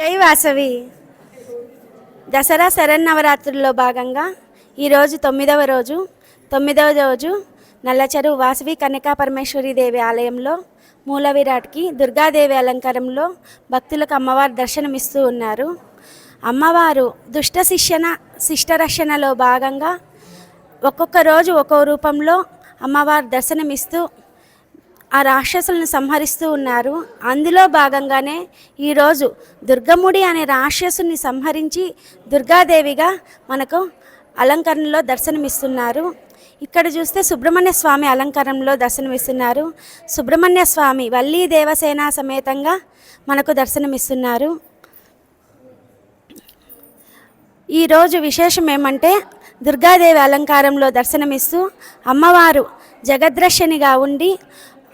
జై వాసవి. దసరా శరన్నవరాత్రుల్లో భాగంగా ఈరోజు తొమ్మిదవ రోజు తొమ్మిదవ రోజు నల్లచెరువు వాసవి కన్యకా పరమేశ్వరి దేవి ఆలయంలో మూల విరాట్కి దుర్గాదేవి అలంకారంలో భక్తులకు అమ్మవారు దర్శనమిస్తూ ఉన్నారు. అమ్మవారు దుష్ట శిక్షణ శిష్టరక్షణలో భాగంగా ఒక్కొక్క రోజు ఒక్కో రూపంలో అమ్మవారు దర్శనమిస్తూ ఆ రాక్షసులను సంహరిస్తూ ఉన్నారు. అందులో భాగంగానే ఈరోజు దుర్గముడి అనే రాక్షసుని సంహరించి దుర్గాదేవిగా మనకు అలంకరణలో దర్శనమిస్తున్నారు. ఇక్కడ చూస్తే సుబ్రహ్మణ్య స్వామి అలంకారంలో దర్శనమిస్తున్నారు. సుబ్రహ్మణ్య స్వామి వల్లీ దేవసేన సమేతంగా మనకు దర్శనమిస్తున్నారు. ఈరోజు విశేషం ఏమంటే దుర్గాదేవి అలంకారంలో దర్శనమిస్తూ అమ్మవారు జగద్రశనిగా ఉండి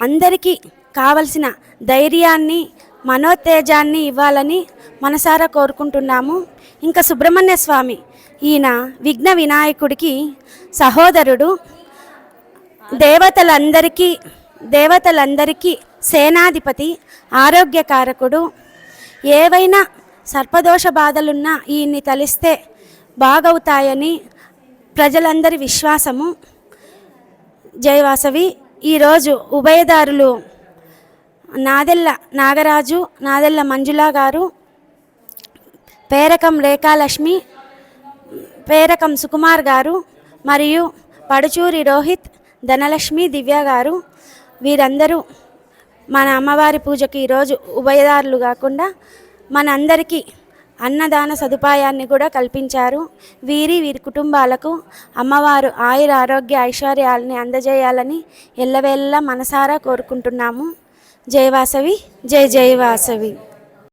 అందరికీ కావలసిన ధైర్యాన్ని మనోత్తేజాన్ని ఇవ్వాలని మనసారా కోరుకుంటున్నాము. ఇంకా సుబ్రహ్మణ్య స్వామి ఈయన విఘ్న వినాయకుడికి సహోదరుడు. దేవతలందరికీ దేవతలందరికీ సేనాధిపతి ఆరోగ్యకారకుడు ఏవైనా సర్పదోష బాధలున్నా ఈయన్ని తలిస్తే బాగవుతాయని ప్రజలందరి విశ్వాసము. జయవాసవి ఈరోజు ఉభయదారులు నాదెల్ల నాగరాజు నాదెల్ల మంజుల గారు పేరకం రేఖాలక్ష్మి పేరకం సుకుమార్ గారు మరియు పడుచూరి రోహిత్ ధనలక్ష్మి దివ్య గారు. వీరందరూ మన అమ్మవారి పూజకి ఈరోజు ఉభయదారులు కాకుండా మనందరికీ అన్నదాన సదుపాయాన్ని కూడా కల్పించారు. వీరి వీరి కుటుంబాలకు అమ్మవారు ఆయుర ఆరోగ్య ఐశ్వర్యాలని అందజేయాలని ఎల్లవేళ్ళ మనసారా కోరుకుంటున్నాము. జై వాసవి జై జై వాసవి.